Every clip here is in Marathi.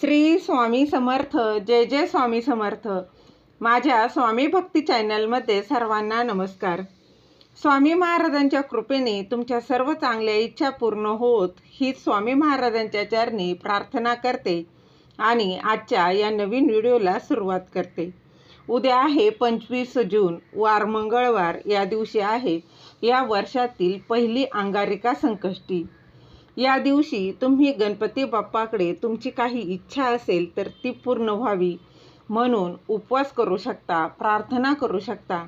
श्री स्वामी समर्थ जय जय स्वामी समर्थ. माझ्या स्वामी भक्ती चॅनलमध्ये सर्वांना नमस्कार. स्वामी महाराजांच्या कृपेने तुमच्या सर्व चांगल्या इच्छा पूर्ण होत हीच स्वामी महाराजांच्या चरणी प्रार्थना करते आणि आजच्या या नवीन व्हिडिओला सुरुवात करते. उद्या आहे पंचवीस जून वार मंगळवार या दिवशी आहे या वर्षातील पहिली अंगारिका संकष्टी. या दिवशी तुम्ही गणपती बाप्पाकडे तुमची काही इच्छा असेल तर ती पूर्ण व्हावी. म्हणून उपवास करू शकता प्रार्थना करू शकता.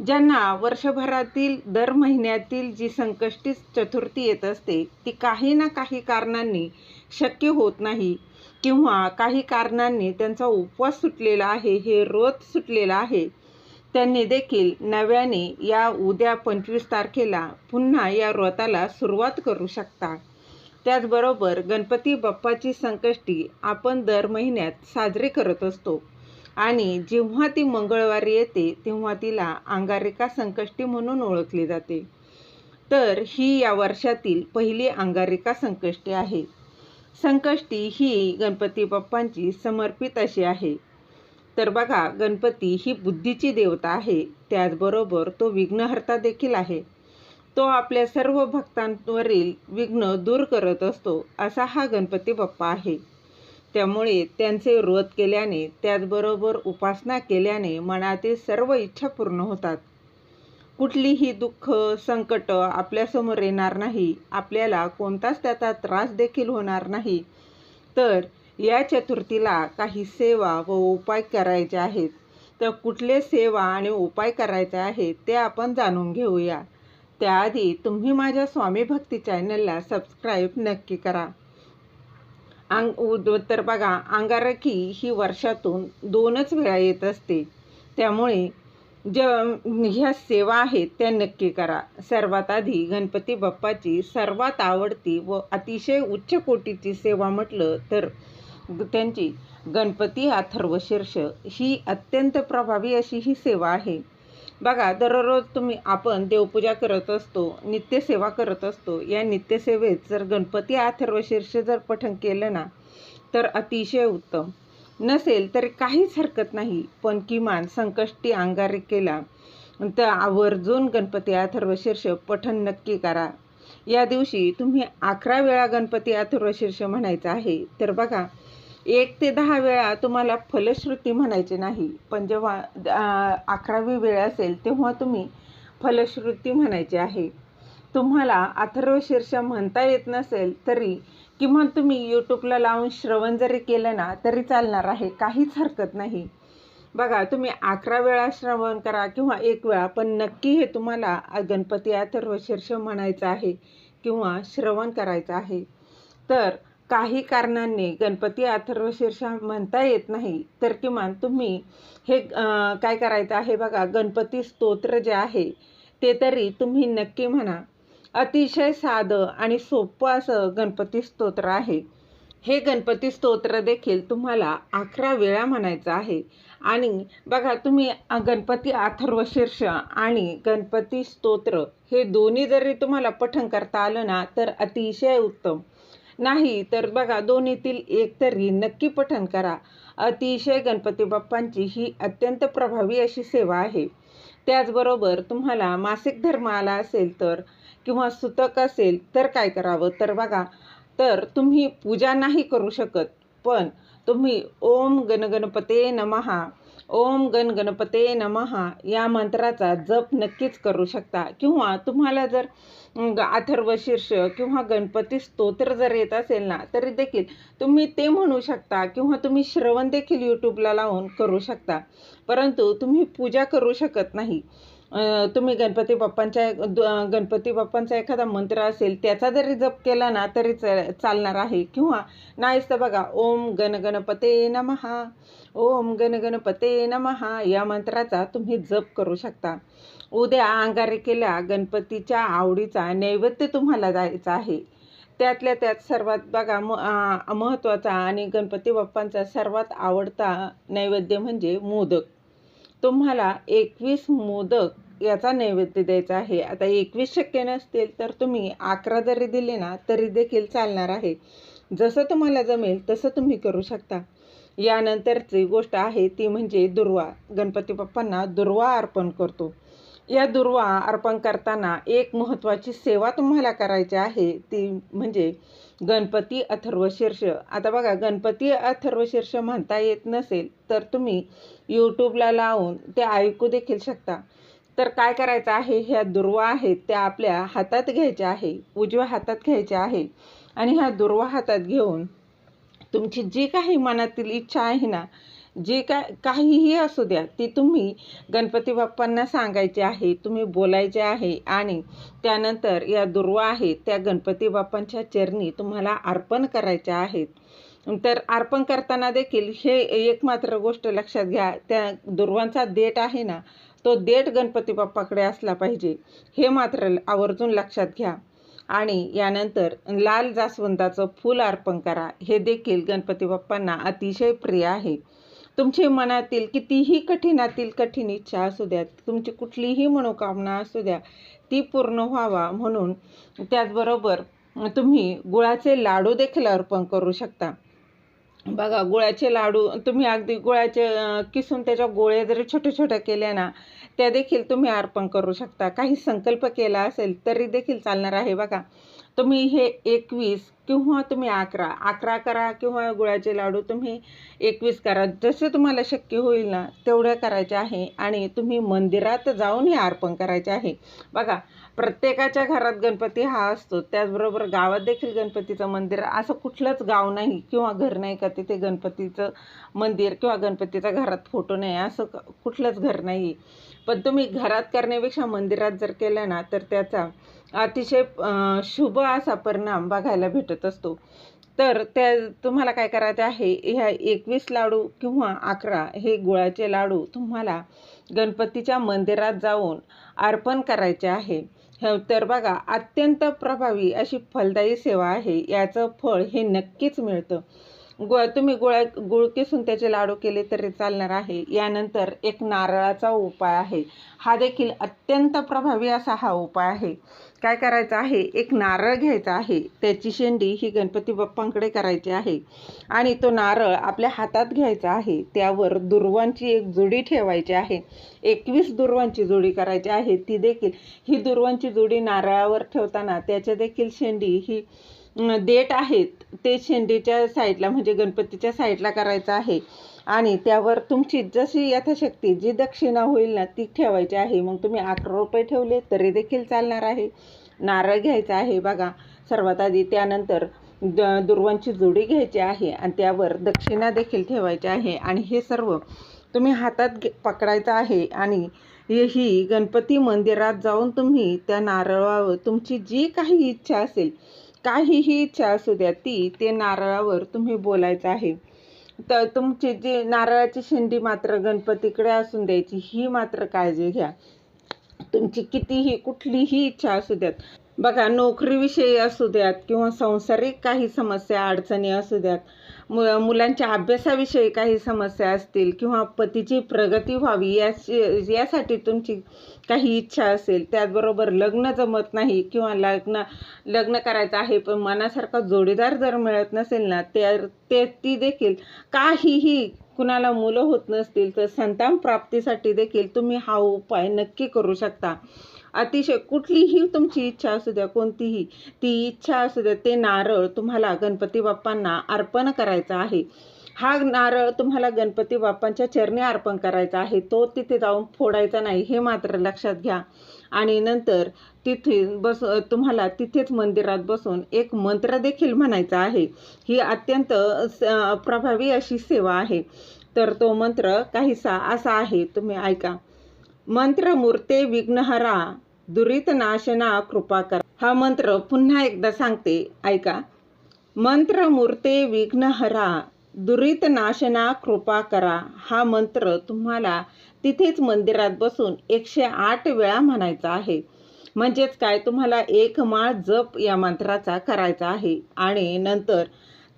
ज्यांना वर्षभरातील दर महिन्यातील जी संकष्टी चतुर्थी येत असते ती काही ना काही कारणांनी शक्य होत नाही किंवा काही कारणांनी त्यांचा उपवास सुटलेला आहे हे रोज सुटलेला आहे. त्यांनी देखील नव्याने या उद्या पंचवीस तारखेला पुन्हा या व्रताला सुरुवात करू शकता. त्याचबरोबर गणपती बाप्पाची संकष्टी आपण दर महिन्यात साजरी करत असतो. आणि जेव्हा ती मंगळवारी येते तेव्हा तिला अंगारिका संकष्टी म्हणून ओळखली जाते. तर ही या वर्षातील पहिली अंगारिका संकष्टी आहे. संकष्टी ही गणपती बाप्पांची समर्पित अशी आहे. तर बघा गणपती ही बुद्धीची देवता आहे. त्याचबरोबर तो विघ्नहर्ता देखील आहे. तो आपल्या सर्व भक्तांवरील विघ्न दूर करत असतो असा हा गणपती बाप्पा आहे. त्यामुळे त्यांचे व्रत केल्याने त्याचबरोबर उपासना केल्याने मनातील सर्व इच्छा पूर्ण होतात. कुठलीही दुःख संकट आपल्यासमोर येणार नाही आपल्याला कोणताच त्याचा त्रास देखील होणार नाही. तर या चतुर्थीला काही सेवा व उपाय करायचे आहेत. तर कुठले सेवा आणि उपाय करायचे आहेत ते आपण जाणून घेऊया. त्याआधी तुम्ही माझ्या स्वामी भक्ती चॅनलला सबस्क्राईब नक्की करा. अंग तर बघा अंगारकी ही वर्षातून दोनच वेळा येत असते. त्यामुळे ज ह्या सेवा आहेत त्या नक्की करा. सर्वात आधी गणपती बाप्पाची सर्वात आवडती व अतिशय उच्च कोटीची सेवा म्हटलं तर त्यांची गणपती अथर्वशीर्ष ही अत्यंत प्रभावी अशी ही सेवा आहे. बघा दररोज तुम्ही आपण देवपूजा करत असतो नित्यसेवा करत असतो. या नित्यसेवेत जर गणपती अथर्वशीर्ष जर पठण केलं ना तर अतिशय उत्तम. नसेल तरी काहीच हरकत नाही. पण किमान संकष्टी अंगारिकेला तर आवर्जून गणपती अथर्वशीर्ष पठण नक्की करा. या दिवशी तुम्ही अकरा वेळा गणपती अथर्वशीर्ष म्हणायचं आहे. तर बघा एक ते दहा वेळा तुम्हाला फलश्रुती म्हणायची नाही. पण जेव्हा अकरावी वेळ असेल तेव्हा तुम्ही फलश्रुती म्हणायची आहे. तुम्हाला अथर्वशीर्ष म्हणता येत नसेल तरी किमान तुम्ही यूट्यूबला लावून श्रवण जरी केलं ना तरी चालणार आहे. काहीच हरकत नाही. बघा तुम्ही अकरा वेळा श्रवण करा किंवा एक वेळा पण नक्की हे तुम्हाला गणपती अथर्वशीर्ष म्हणायचं आहे किंवा श्रवण करायचं आहे. तर काही कारणांनी गणपती अथर्वशीर्ष म्हणता येत नाही तर किमान तुम्ही हे काय करायचं आहे बघा गणपती स्तोत्र जे आहे ते तरी तुम्ही नक्की म्हणा. अतिशय साधं आणि सोपं असं गणपती स्तोत्र आहे. हे गणपती स्तोत्र देखील तुम्हाला अकरा वेळा म्हणायचं आहे. आणि बघा तुम्ही गणपती अथर्वशीर्ष आणि गणपती स्तोत्र हे दोन्ही जरी तुम्हाला पठण करता आलं ना तर अतिशय उत्तम. नाही तर बघा दोन्हीतील एक तरी नक्की पठण करा. अतिशय गणपती बाप्पांची ही अत्यंत प्रभावी अशी सेवा आहे. त्याचबरोबर तुम्हाला मासिक धर्म आला असेल तर किंवा सुतक असेल तर काय करावं? तर बघा तर तुम्ही पूजा नाही करू शकत पण तुम्ही ओम गणगणपते नमहा. ओम गण गणपते नमहा या मंत्राचा जप नक्कीच करू शकता. किंवा तुम्हाला जर अथर्वशीर्ष किंवा गणपती स्तोत्र जर येत असेल ना तरी देखील तुम्ही ते म्हणू शकता. किंवा तुम्ही श्रवण देखील यूट्यूबला लावून करू शकता. परंतु तुम्ही पूजा करू शकत नाही. तुम्ही गणपती बाप्पांच्या गणपती बाप्पांचा एखादा मंत्र असेल त्याचा जरी जप केला ना तरी चालणार आहे. किंवा नाहीच तर बघा ओम गण गणपते नमहा ओम गण गणपते नमहा या मंत्राचा तुम्ही जप करू शकता. उद्या अंगारिकेला गणपतीच्या आवडीचा नैवेद्य तुम्हाला जायचा आहे. त्यातल्या त्यात सर्वात बघा म महत्त्वाचा आणि गणपती बाप्पांचा सर्वात आवडता नैवेद्य म्हणजे मोदक. तुम्हाला एकवीस मोदक याचा नैवेद्य द्यायचा आहे. आता एकवीस शक्य नसतील तर तुम्ही अकरा जरी दिले ना तरी देखील चालणार आहे. जसं तुम्हाला जमेल तसं तुम्ही करू शकता. यानंतरची गोष्ट आहे ती म्हणजे दुर्वा. गणपती बाप्पांना दुर्वा अर्पण करतो. या दुर्वा अर्पण करताना एक महत्त्वाची सेवा तुम्हाला करायची आहे ती म्हणजे गणपती अथर्वशीर्ष आता बघा गणपती अथर्वशीर्ष म्हणता येत नसेल तर तुम्ही यूट्यूबला लावून ते ऐकू देखील शकता. तर काय करायचं आहे ह्या दुर्वा आहेत त्या आपल्या हातात घ्यायच्या आहे उजव्या हातात घ्यायच्या आहे. आणि ह्या दुर्वा हातात घेऊन तुमची जी काही मनातील इच्छा आहे ना जी काय काहीही असू द्या ती तुम्ही गणपती बाप्पांना सांगायचे आहे तुम्ही बोलायचे आहे आणि त्यानंतर या दुर्वा आहेत त्या गणपती बाप्पांच्या चरणी तुम्हाला अर्पण करायच्या आहेत. तर अर्पण करताना देखील हे एक मात्र गोष्ट लक्षात घ्या त्या दुर्वांचा देठ आहे ना तो देठ गणपती बाप्पाकडे असला पाहिजे हे मात्र आवर्जून लक्षात घ्या. आणि यानंतर लाल जास्वंदाचं फूल अर्पण करा हे देखील गणपती बाप्पांना अतिशय प्रिय आहे. तुमची मनातील कितीही कठीणातील कठीण इच्छा असू द्या तुमची कुठलीही मनोकामना असू द्या ती पूर्ण व्हावा म्हणून त्याचबरोबर तुम्ही गुळाचे लाडू देखील अर्पण करू शकता. बघा गुळाचे लाडू तुम्ही अगदी गुळाचे किसून त्याच्या गोळे जरी छोटे छोटे केल्या ना त्या देखील तुम्ही अर्पण करू शकता. काही संकल्प केला असेल तरी देखील चालणार आहे बघा. तुम्ही हे एकवीस किंवा तुम्ही अकरा अकरा करा किंवा गुळाचे लाडू तुम्ही एकवीस करा. जसे तुम्हाला शक्य होईल ना तेवढ्या करायचे आहे आणि तुम्ही मंदिरात जाऊन हे अर्पण करायचे आहे. बघा प्रत्येकाच्या घरात गणपती हा असतो. त्याचबरोबर गावात देखील गणपतीचं मंदिर असं कुठलंच गाव नाही किंवा घर नाही का तिथे गणपतीचं मंदिर किंवा गणपतीचा घरात फोटो नाही असं कुठलंच घर नाही पण तुम्ही घरात करण्यापेक्षा मंदिरात जर केलं ना तर त्याचा अतिशय शुभ असा परिणाम बघायला भेटत असतो. तर त्या तुम्हाला काय करायचं आहे? ह्या एकवीस लाडू किंवा अकरा हे गुळाचे लाडू तुम्हाला गणपतीच्या मंदिरात जाऊन अर्पण करायचे आहे. तर बघा अत्यंत प्रभावी अशी फलदायी सेवा आहे. याचं फळ हे नक्कीच मिळतं. गुळ तुम्ही गुळा गुळ किसून त्याचे लाडू केले तरी चालणार आहे. यानंतर एक नारळाचा उपाय आहे. हा देखील अत्यंत प्रभावी असा हा उपाय आहे. काय करायचं आहे? एक नारळ घ्यायचा आहे. त्याची शेंडी ही गणपती बाप्पांकडे करायची आहे. आणि तो नारळ आपल्या हातात घ्यायचा आहे. त्यावर दुर्वांची एक जोडी ठेवायची आहे. एकवीस दुर्वांची जोडी करायची आहे. ती देखील ही दुर्वांची जोडी नारळावर ठेवताना त्याच्या देखील शेंडी ही देठ आहेत ते शेंडीच्या साईडला म्हणजे गणपतीच्या साईडला करायचं आहे. आणि त्यावर तुमची जशी यथाशक्ती जी दक्षिणा होईल ना ती ठेवायची आहे. मग तुम्ही अकरा रुपये ठेवले तरी देखील चालणार आहे. नारळ घ्यायचा आहे बघा. सर्वात आधी त्यानंतर द दुर्वांची जोडी घ्यायची आहे आणि त्यावर दक्षिणा देखील ठेवायची आहे. आणि हे सर्व तुम्ही हातात घे पकडायचं आहे. आणि ही गणपती मंदिरात जाऊन तुम्ही त्या नारळावर तुमची जी काही इच्छा असेल काहीही इच्छा असू द्या ती ते नारळावर तुम्ही बोलायचं आहे. तर तुमची जी नारळाची शेंडी मात्र गणपतीकडे असून द्यायची ही मात्र काळजी घ्या. तुमची कितीही कुठलीही इच्छा असू द्यात. बघा नोकरीविषयी असू द्यात किंवा सांसारिक काही समस्या अडचणी असू द्यात मु मुलांच्या अभ्यासाविषयी काही समस्या असतील किंवा पतीची प्रगती व्हावी याची यासाठी तुमची काही इच्छा असेल त्याचबरोबर लग्न जमत नाही किंवा लग्न लग्न करायचं आहे पण मनासारखा जोडीदार जर मिळत नसेल ना तर ते ती देखील काहीही कुणाला मुलं होत नसतील तर संतान प्राप्तीसाठी देखील तुम्ही हा उपाय नक्की करू शकता. अतिशय कुठलीही तुमची इच्छा असू द्या कोणतीही ती इच्छा असू द्या ते नारळ तुम्हाला गणपती बाप्पांना अर्पण करायचं आहे. हा नारळ तुम्हाला गणपती बाप्पांच्या चरणी अर्पण करायचा आहे. तो तिथे जाऊन फोडायचा नाही हे मात्र लक्षात घ्या. आणि नंतर तिथे बस तुम्हाला तिथेच मंदिरात बसून एक मंत्र देखील म्हणायचा आहे. ही अत्यंत प्रभावी अशी सेवा आहे. तर तो मंत्र काहीसा असा आहे तुम्ही ऐका. मंत्र मूर्ते विघ्नहरा दुरित नाशना कृपा करा. हा मंत्र पुन्हा एकदा सांगते ऐका. मंत्र मूर्ते विघ्नहरा दुरित नाशना कृपा करा. हा मंत्र तुम्हाला तिथेच मंदिरात बसून एकशे आठ वेळा म्हणायचा आहे. म्हणजेच काय? तुम्हाला एक माळ जप या मंत्राचा करायचा आहे. आणि नंतर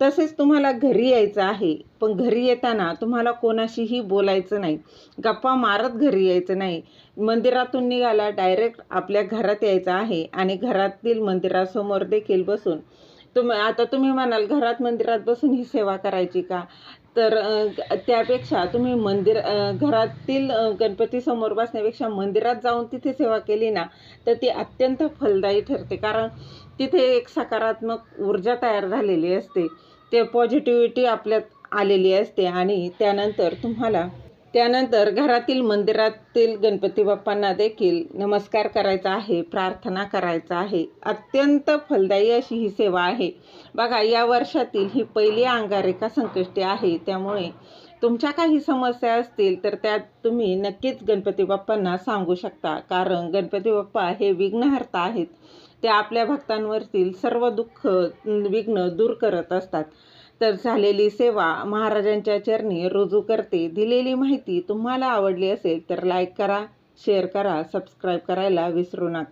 तसेच तुम्हाला घरी यायचं आहे पण घरी येताना तुम्हाला कोणाशीही बोलायचं नाही. गप्पा मारत घरी यायचं नाही. मंदिरातून निघाला डायरेक्ट आपल्या घरात यायचं आहे आणि घरातील मंदिरासमोर देखील बसून तुम्ही आता तुम्ही म्हणाल घरात मंदिरात बसून ही सेवा करायची का? तर त्यापेक्षा तुम्ही मंदिर घरातील गणपतीसमोर बसण्यापेक्षा मंदिरात जाऊन तिथे सेवा केली ना तर ती अत्यंत फलदायी ठरते. कारण तिथे एक सकारात्मक ऊर्जा तयार झालेली असते. ते पॉझिटिव्हिटी आपल्यात आलेली असते आणि त्यानंतर तुम्हाला त्यानंतर घरातील मंदिरातील गणपती बाप्पांना देखील नमस्कार करायचा आहे प्रार्थना करायचा आहे. अत्यंत फलदायी अशी ही सेवा आहे. बघा या वर्षातील ही पहिली अंगारेखा संकष्टी आहे. त्यामुळे तुमच्या काही समस्या असतील तर त्यात तुम्ही नक्कीच गणपती बाप्पांना सांगू शकता. कारण गणपती बाप्पा हे विघ्नहर्ता आहेत. ते आपल्या भक्तांवरतील सर्व दुःख विघ्न दूर करत असतात. तर झालेली सेवा महाराजांच्या चरणी रुजू करते. दिलेली माहिती तुम्हाला आवडली असेल तर लाईक करा शेअर करा सबस्क्राईब करायला विसरू नका.